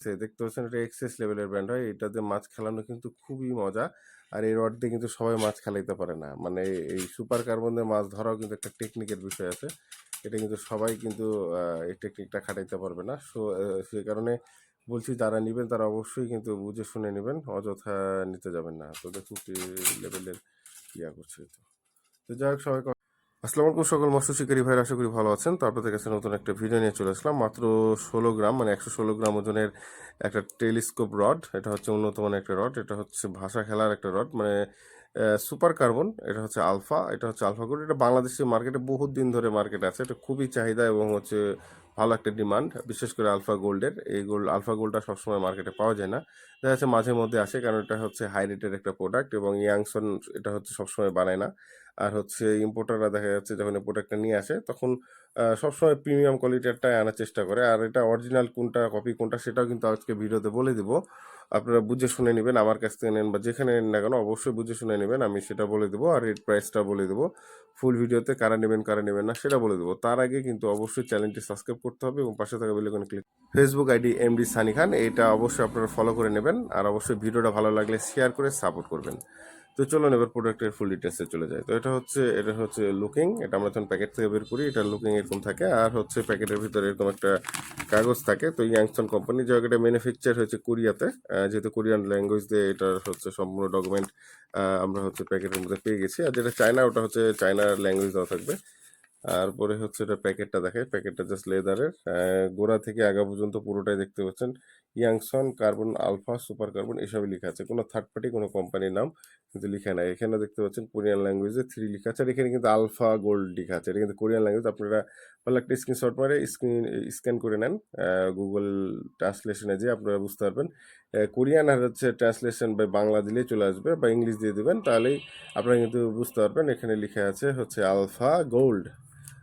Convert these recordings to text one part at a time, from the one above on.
সে দেখতে পাচ্ছেন এটা এক্সেস লেভেলের ব্র্যান্ড হয়। এটাতে মাছ খেলানো কিন্তু খুবই মজা। আর এই রড দিয়ে কিন্তু সবাই মাছ খেলাইতে পারে না। মানে এই সুপার কার্বন দিয়ে মাছ ধরাও কিন্তু একটা টেকনিকের বিষয় আছে। এটা কিন্তু সবাই কিন্তু এই টেকনিকটা খাটাইতে পারবে না। সো আ সে কারণে বলছি, যারা নিবেন তারা অবশ্যই কিন্তু বুঝে শুনে নিবেন। অযথা নিতে যাবেন না। তো দেখুন লেভেলের ইয়া করছে তো। যাই হোক সবাইকে আসসালামু আলাইকুম সকল মৎস্য শিকারী ভাইরা, আশা করি ভালো আছেন। তো আপনাদের কাছে নতুন একটা ভিডিও নিয়ে চলে আসলাম। মাত্র ষোলো গ্রাম মানে একশো ষোলো গ্রাম ওজনের একটা টেলিস্কোপ রড। এটা হচ্ছে উন্নত মানের একটা রড। এটা হচ্ছে ভাষা খেলার একটা রড মানে সুপার কার্বন। এটা হচ্ছে আলফা, এটা হচ্ছে আলফা গোল্ড এটা বাংলাদেশের মার্কেটে বহুত দিন ধরে মার্কেট আছে। এটা খুবই চাহিদা এবং হচ্ছে ভালো একটা ডিমান্ড, বিশেষ করে আলফা গোল্ডের। এই গোল্ড আলফা গোল্ডটা সবসময় মার্কেটে পাওয়া যায় না। দেখা যাচ্ছে মাঝে মধ্যে আসে, কারণ এটা হচ্ছে হাই রেটের একটা প্রোডাক্ট এবং ইয়াংসন এটা হচ্ছে সবসময় বানায় না। আর হচ্ছে ইম্পোর্টাররা দেখা যাচ্ছে যখন এই প্রোডাক্টটা নিয়ে আসে, তখন সবসময় প্রিমিয়াম কোয়ালিটিরটাই আনার চেষ্টা করে। আর এটা অরিজিনাল কোনটা, কপি কোনটা সেটাও কিন্তু আজকে ভিডিওতে বলে দিব। আপনারা বুঝে শুনে নেবেন আমার কাছ থেকে নেন বা যেখানে নেন না কেন অবশ্যই বুঝে শুনে নেবেন আমি সেটা বলে দেবো আর এর প্রাইসটা বলে দেবো ফুল ভিডিওতে কারা নেবেন, কারা নেবেন না সেটা বলে দেবো তার আগে কিন্তু অবশ্যই চ্যানেলটি সাবস্ক্রাইব করতে হবে এবং পাশে থাকা বেল আইকনে click Facebook ID M MD Sunny Khan এটা অবশ্যই আপনারা ফলো করে নেবেন। আর অবশ্যই ভিডিওটা ভালো লাগলে শেয়ার করে সাপোর্ট করবেন। তো চলুন এবার প্রোডাক্টের ফুল ডিটেলসে চলে যায় তো এটা হচ্ছে এটা হচ্ছে লুকিং এটা আমরা যখন প্যাকেট থেকে বের করি, এটা লুকিং এরকম থাকে। আর হচ্ছে প্যাকেটের ভিতরে এরকম একটা কাগজ থাকে। তো ইয়াংস্টন কোম্পানি যে এটা ম্যানুফ্যাকচার হয়েছে কোরিয়াতে যেহেতু কোরিয়ান ল্যাঙ্গুয়েজ দিয়ে এটার হচ্ছে সম্পূর্ণ ডকুমেন্ট আমরা হচ্ছে প্যাকেটের মধ্যে পেয়ে গেছি। আর যেটা চায়না ওটা হচ্ছে চায়নার ল্যাঙ্গুয়েজ দেওয়া থাকবে। তারপরে হচ্ছে এটা প্যাকেটটা দেখে প্যাকেটটা জাস্ট লেদারের গোড়া থেকে আগা পর্যন্ত পুরোটাই দেখতে পাচ্ছেন। Youngson carbon alpha super carbon এসবই লেখা আছে। কোনো থার্ড পার্টি কোনো কোম্পানির নাম কিন্তু লেখা নাই। এখানে দেখতে পাচ্ছেন কোরিয়ান ল্যাঙ্গুয়েজে থ্রি লেখা আছে। আর এখানে কিন্তু আলফা গোল্ড লেখা আছে। এটা কিন্তু কোরিয়ান ল্যাঙ্গুয়েজ আপনারা ভালো একটা স্ক্রিনশট মারে স্ক্রিন স্ক্যান করে নেন। গুগল ট্রান্সলেশনে যে আপনারা বুঝতে পারবেন। কোরিয়ান আর হচ্ছে ট্রান্সলেশন বা বাংলা দিলেই চলে আসবে বা ইংলিশ দিয়ে দেবেন, তাহলেই আপনারা কিন্তু বুঝতে পারবেন। এখানে লেখা আছে হচ্ছে আলফা গোল্ড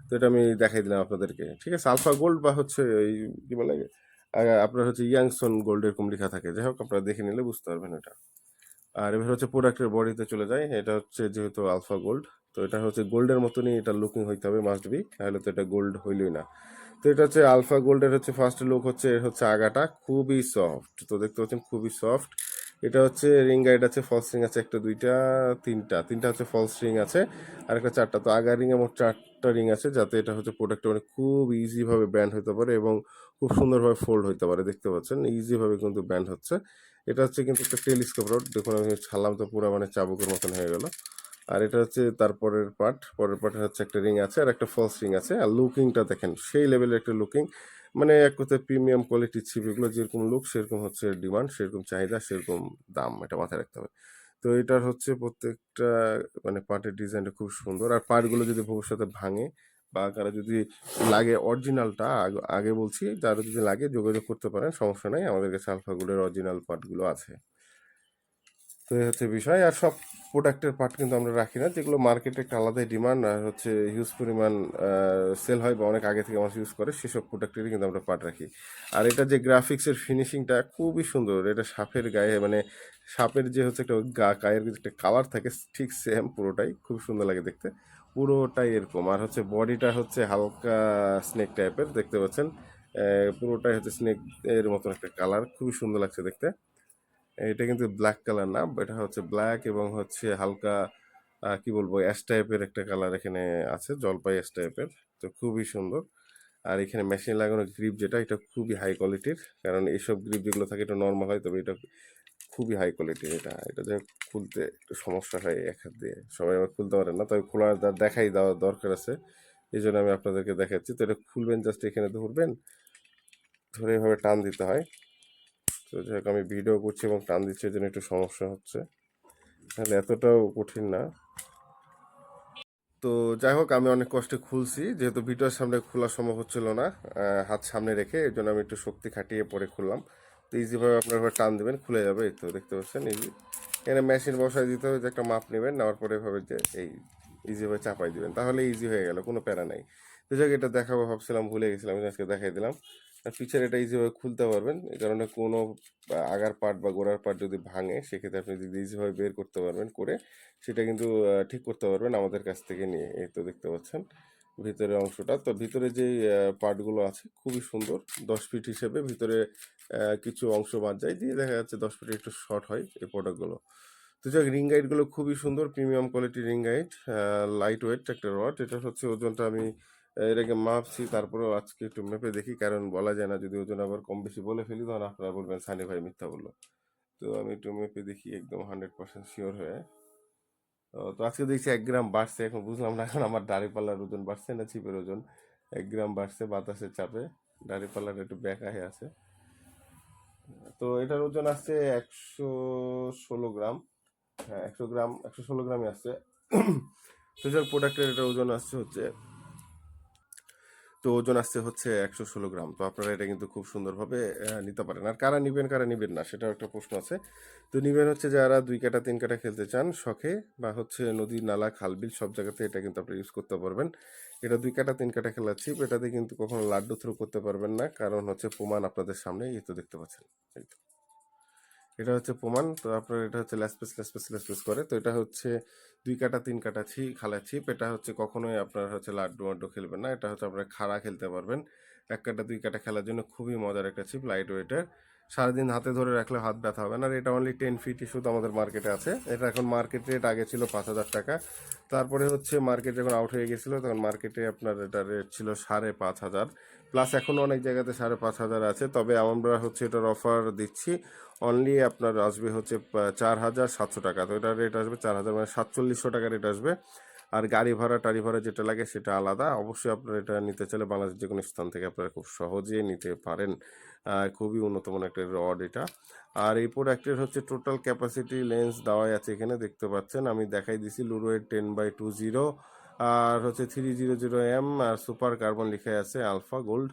তো এটা আমি দেখাই দিলাম আপনাদেরকে। ঠিক আছে? আলফা গোল্ড বা হচ্ছে এই কি বলে আপনার হচ্ছে ইয়াংসন গোল্ড এরকম লেখা থাকে। যাই হোক, আপনারা দেখে নিলে বুঝতে পারবেন এটা। আর এবার হচ্ছে প্রোডাক্টের বডিতে চলে যায় এটা হচ্ছে যেহেতু আলফা গোল্ড তো এটা হচ্ছে গোল্ডের মতনই এটা লুকিং হইতে হবে মাস্ট বি তাহলে তো এটা গোল্ড হইলই না। তো এটা হচ্ছে আলফা গোল্ডের হচ্ছে ফার্স্ট লুক হচ্ছে হচ্ছে আগাটা খুবই সফট তো দেখতে পাচ্ছেন খুবই সফট এটা হচ্ছে রিং গাইড আছে ফলস রিং আছে, একটা, দুইটা, তিনটা। তিনটা হচ্ছে ফলস রিং আছে আর একটা চারটা। তো আগা রিং মোট চারটা রিং আছে, যাতে এটা হচ্ছে প্রোডাক্টটা মানে খুব ইজিভাবে ব্যান্ড হতে পারে এবং খুব সুন্দরভাবে ফোল্ড হতে পারে, দেখতে পাচ্ছেন? ইজিভাবে কিন্তু ব্যান্ড হচ্ছে। এটা হচ্ছে কিন্তু একটা টেলিস্কোপ রড দেখুন, আমি ছাড়লাম তো পুরো মানে চাবুকের মতন হয়ে গেল। আর এটা হচ্ছে তারপরের পার্ট। পরের পার্টে হচ্ছে একটা রিং আছে আর একটা ফলস রিং আছে। আর লুকিংটা দেখেন, সেই লেভেলের একটা লুকিং মানে এক কথায় প্রিমিয়াম কোয়ালিটির ছিপিগুলো যেরকম লুক সেরকম হচ্ছে ডিমান্ড সেরকম চাহিদা, সেরকম দাম, এটা মাথায় রাখতে হবে। তো এটার হচ্ছে প্রত্যেকটা মানে পার্টের ডিজাইনটা খুব সুন্দর। আর পার্টগুলো যদি ভবিষ্যতে ভাঙে বা কারও যদি লাগে অরিজিনালটা আগে বলছি, যারা যদি লাগে যোগাযোগ করতে পারেন, সমস্যা নাই, আমাদের কাছে আলফাগুলোর অরিজিনাল পার্টগুলো আছে। তো এই হচ্ছে বিষয়। আর সব প্রোডাক্টের পার্ট কিন্তু আমরা রাখি না, যেগুলো মার্কেটে একটা আলাদাই ডিমান্ড আর হচ্ছে হিউজ পরিমাণ সেল হয় বা অনেক আগে থেকে মানুষ ইউজ করে, সেসব প্রোডাক্টেরই কিন্তু আমরা পার্ট রাখি। আর এটা যে গ্রাফিক্সের ফিনিশিংটা খুবই সুন্দর, এটা সাপের গায়ে মানে সাপের যে হচ্ছে একটা গা, গায়ের একটা কালার থাকে, ঠিক সেম পুরোটাই, খুব সুন্দর লাগে দেখতে। পুরোটাই এরকম, আর হচ্ছে বডিটা হচ্ছে হালকা স্নেক টাইপের দেখতে পাচ্ছেন? পুরোটাই হচ্ছে স্নেক এর মতন একটা কালার খুবই সুন্দর লাগছে দেখতে। এটা কিন্তু ব্ল্যাক কালার না এটা হচ্ছে ব্ল্যাক এবং হচ্ছে হালকা কি বলব অ্যাশ টাইপের একটা কালার এখানে আছে, জলপাই অ্যাশ টাইপের তো খুবই সুন্দর। আর এখানে মেশিন লাগানো গ্রিপ যেটা, এটা খুবই হাই কোয়ালিটির কারণ এইসব গ্রিপ যেগুলো থাকে এটা নর্মাল হয়, তবে এটা খুবই হাই কোয়ালিটির এটা এটা যে খুলতে একটু সমস্যা হয় এক হাত দিয়ে। সবাই আবার খুলতে পারেন না, তবে খোলার দেখাই দেওয়া দরকার আছে, এই জন্য আমি আপনাদেরকে দেখাচ্ছি। তো এটা খুলবেন জাস্ট এখানে ধরবেন, ধরে এভাবে টান দিতে হয়। তো যাই আমি ভিডিও করছি এবং টান দিচ্ছি জন্য একটু সমস্যা হচ্ছে। তাহলে এতটাও কঠিন না। তো যাই হোক, আমি অনেক কষ্টে খুলছি, যেহেতু ভিডিওর সামনে খোলা সম্ভব হচ্ছিল না হাত সামনে রেখে এই জন্য আমি একটু শক্তি খাটিয়ে পরে খুললাম। তো ইজিভাবে আপনার এভাবে টান দেবেন, খুলে যাবে, এই তো দেখতে পাচ্ছেন ইজি এখানে মেশিন বসায় দিতে হবে, যে একটা মাপ নেবেন, নেওয়ার পরে এভাবে যে এই ইজিভাবে চাপাই দিবেন, তাহলে ইজি হয়ে গেল, কোনো প্যারা নাই। তো যাই হোক, এটা দেখাবো ভাবছিলাম ভুলে গেছিলাম আজকে দেখাই দিলাম। আর পিছের এটা ইজিভাবে খুলতে পারবেন এই কারণে কোনো আগার পার্ট বা গোড়ার পার্ট যদি ভাঙে সেক্ষেত্রে আপনি যদি ইজিভাবে বের করতে পারবেন করে সেটা কিন্তু ঠিক করতে পারবেন আমাদের কাছ থেকে নিয়ে এই তো দেখতে পাচ্ছেন ভিতরের অংশটা। তো ভিতরে যেই পার্টগুলো আছে খুবই সুন্দর দশ ফিট হিসেবে ভিতরে কিছু অংশ বাদ যায় দিয়ে দেখা যাচ্ছে দশ ফিট একটু শর্ট হয় এই প্রোডাক্টগুলো তো যাক রিং গাইডগুলো খুবই সুন্দর premium quality ring guide light weight একটা রড এটা হচ্ছে ওজনটা আমি আগে মাপছি, তারপরেও আজকে একটু মেপে দেখি, কারণ বলা যায় না যদি ওজন আবার কম বেশি বলে ফেলি, তখন আপনারা বলবেন, সানি ভাই মিথ্যা বলল। তো আমি একটু মেপে দেখি, একদম হান্ড্রেড পার্সেন্ট শিওর হয়ে। তো আজকে দেখছি এক গ্রাম বাড়ছে, এখন বুঝলাম না এখন আমার দাড়িপাল্লার ওজন বাড়ছে না, ছিপের ওজন। এক গ্রাম বাড়ছে বাতাসের চাপে দাড়িপাল্লার একটু ব্যাকা হয়ে আছে। তো এটার ওজন আসছে একশো ষোলো গ্রাম। হ্যাঁ একশো গ্রাম, একশো ষোলো গ্রামই আসছে। তো প্রোডাক্টের এটা ওজন আসছে হচ্ছে তো ওজন আসছে হচ্ছে একশো ষোলো গ্রাম। তো আপনারা এটা কিন্তু খুব সুন্দরভাবে নিতে পারেন। আর কারা নিবেন কারা নিবেন না, সেটাও একটা প্রশ্ন আছে। তো নিবেন হচ্ছে যারা দুই কাটা, তিন কাটা খেলতে চান, শখে বা হচ্ছে নদী নালা খালবিল সব জায়গাতে এটা কিন্তু আপনি ইউজ করতে পারবেন। এটা দুই কাটা, তিন কাটা খেলা চিপ এটাতে কিন্তু কখনো লাড্ডু থ্রো করতে পারবেন না, কারণ হচ্ছে প্রমাণ আপনাদের সামনে, এই তো দেখতে পাচ্ছেন। এই তো। এটা হচ্ছে প্রমাণ। তো আপনার এটা হচ্ছে ল্যাসপেস ল্যাসপেস ল্যাসপেস করে। তো এটা হচ্ছে দুই কাটা, তিন কাটা ছিপ খালা ছিপ। এটা হচ্ছে কখনোই আপনার হচ্ছে লাড্ডু মাড্ডু খেলবেন না। এটা হচ্ছে আপনার খাড়া খেলতে পারবেন। এক কাটা, দুই কাটা খেলার জন্য খুবই মজার একটা ছিপ লাইট ওয়েটের সারাদিন হাতে ধরে রাখলে হাত ব্যথা হবে না। আর এটা অনলি টেন ফিট শুধু আমাদের মার্কেটে আছে। এটা এখন মার্কেট রেট আগে ছিল পাঁচ হাজার টাকা। তারপরে হচ্ছে মার্কেট যখন আউট হয়ে গেছিল, তখন মার্কেটে আপনার এটা রেট ছিল সাড়ে পাঁচ হাজার। প্লাস এখনও অনেক জায়গাতে সাড়ে পাঁচ হাজার আছে, তবে আমরা হচ্ছে এটার অফার দিচ্ছি। অনলি আপনার আসবে হচ্ছে চার হাজার সাতশো টাকা। তো এটার রেট আসবে চার হাজার মানে সাতচল্লিশশো টাকা রেট আসবে। আর গাড়ি ভাড়া, টাড়ি ভাড়া যেটা লাগে সেটা আলাদা। অবশ্যই আপনারা এটা নিতে চাইলে বাংলাদেশের যে কোনো স্থান থেকে আপনারা খুব সহজেই নিতে পারেন। খুবই উন্নত মানের একটা রড এটা। আর এই প্রোডাক্টের হচ্ছে টোটাল ক্যাপাসিটি লেন্স দেওয়াই আছে এখানে, দেখতে পাচ্ছেন। আমি দেখাই দিছি লুরোয়ের টেন বাই টু জিরো আর হচ্ছে three zero zero M R super carbon লিখে আছে, আলফা গোল্ড।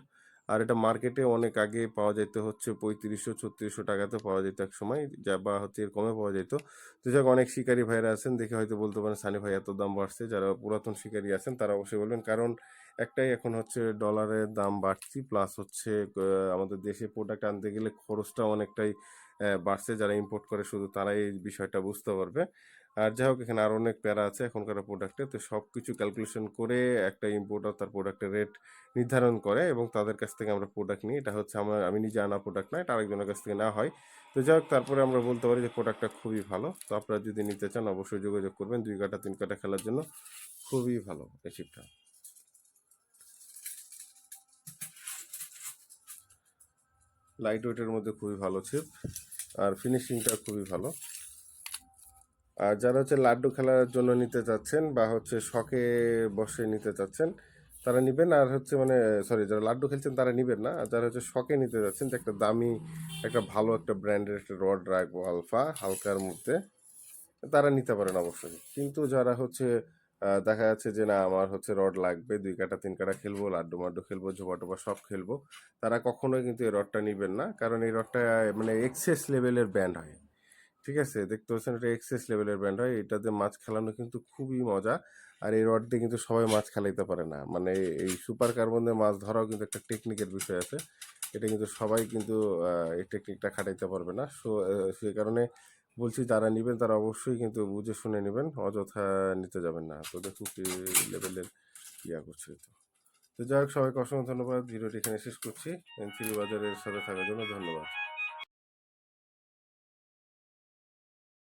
আর এটা মার্কেটে অনেক আগে পাওয়া যেত হচ্ছে পঁয়ত্রিশশো, ছত্রিশশো টাকাতে পাওয়া যেত এক সময়, যা বা হচ্ছে এর কমে পাওয়া যেত তো যাক অনেক শিকারী ভাইরা আছেন, দেখে হয়তো বলতে পারেন সানি ভাই এত দাম বাড়ছে। যারা পুরাতন শিকারী আছেন, তারা অবশ্যই বলবেন, কারণ একটাই এখন হচ্ছে ডলারের দাম বাড়তি প্লাস হচ্ছে আমাদের দেশে প্রোডাক্ট আনতে গেলে খরচটা অনেকটাই বাড়ছে, যারা ইম্পোর্ট করে শুধু তারাই এই বিষয়টা বুঝতে পারবে। আর যাই হোক, এখানে আরও অনেক প্যারা আছে এখনকার প্রোডাক্টে তো সব কিছু ক্যালকুলেশন করে একটা ইম্পোর্টার তার প্রোডাক্টের রেট নির্ধারণ করে এবং তাদের কাছ থেকে আমরা প্রোডাক্ট নিই। এটা হচ্ছে আমার, আমি নিজে আনা প্রোডাক্ট না, এটা আরেকজনের কাছ থেকে নেওয়া হয়। তো যাই হোক, তারপরে আমরা বলতে পারি যে প্রোডাক্টটা খুবই ভালো। তো আপনারা যদি নিতে চান, অবশ্যই যোগাযোগ করবেন দুই কাটা তিন কাটা খেলার জন্য। খুবই ভালো এই চিপটা লাইট ওয়েটের মধ্যে খুবই ভালো ছিপ আর ফিনিশিংটা খুবই ভালো। আর যারা হচ্ছে লাড্ডু খেলার জন্য নিতে চাচ্ছেন বা হচ্ছে শখে বসে নিতে চাচ্ছেন, তারা নিবেন। আর হচ্ছে মানে সরি যারা লাড্ডু খেলছেন তারা নিবেন না। আর যারা হচ্ছে শখে নিতে যাচ্ছেন, যে একটা দামি, একটা ভালো একটা ব্র্যান্ডের একটা রড রাখব আলফা হালকার মধ্যে, তারা নিতে পারেন অবশ্যই। কিন্তু যারা হচ্ছে দেখা যাচ্ছে যে না, আমার হচ্ছে রড লাগবে, দুই কাটা, তিন কাটা খেলব, লাড্ডু মাড্ডু খেলব, ঝোপা টোপা সব খেলব, তারা কখনোই কিন্তু এই রডটা নিবেন না। কারণ এই রডটা মানে এক্সেস লেভেলের ব্যান্ড হয়। ঠিক আছে? দেখতে পাচ্ছেন এটা এক্সেস লেভেলের ব্যান্ড হয়। এটাতে মাছ খেলানো কিন্তু খুবই মজা। আর এই রড দিয়ে কিন্তু সবাই মাছ খেলাইতে পারে না। মানে এই সুপার কার্বন দিয়ে মাছ ধরাও কিন্তু একটা টেকনিকের বিষয় আছে। এটা কিন্তু সবাই কিন্তু এই টেকনিকটা খাটাইতে পারবে না। সো সেই কারণে বলছি যারা নেবেন তারা অবশ্যই কিন্তু বুঝে শুনে নেবেন। অযথা নিতে যাবেন না। তো দেখুন কি লেভেলের ইয়া করছে তো। তো যাই হোক, সবাইকে অসংখ্য ধন্যবাদ। ভিডিওটি এখানে শেষ করছি। এনসিবি বাজারের সাথে থাকার জন্য ধন্যবাদ।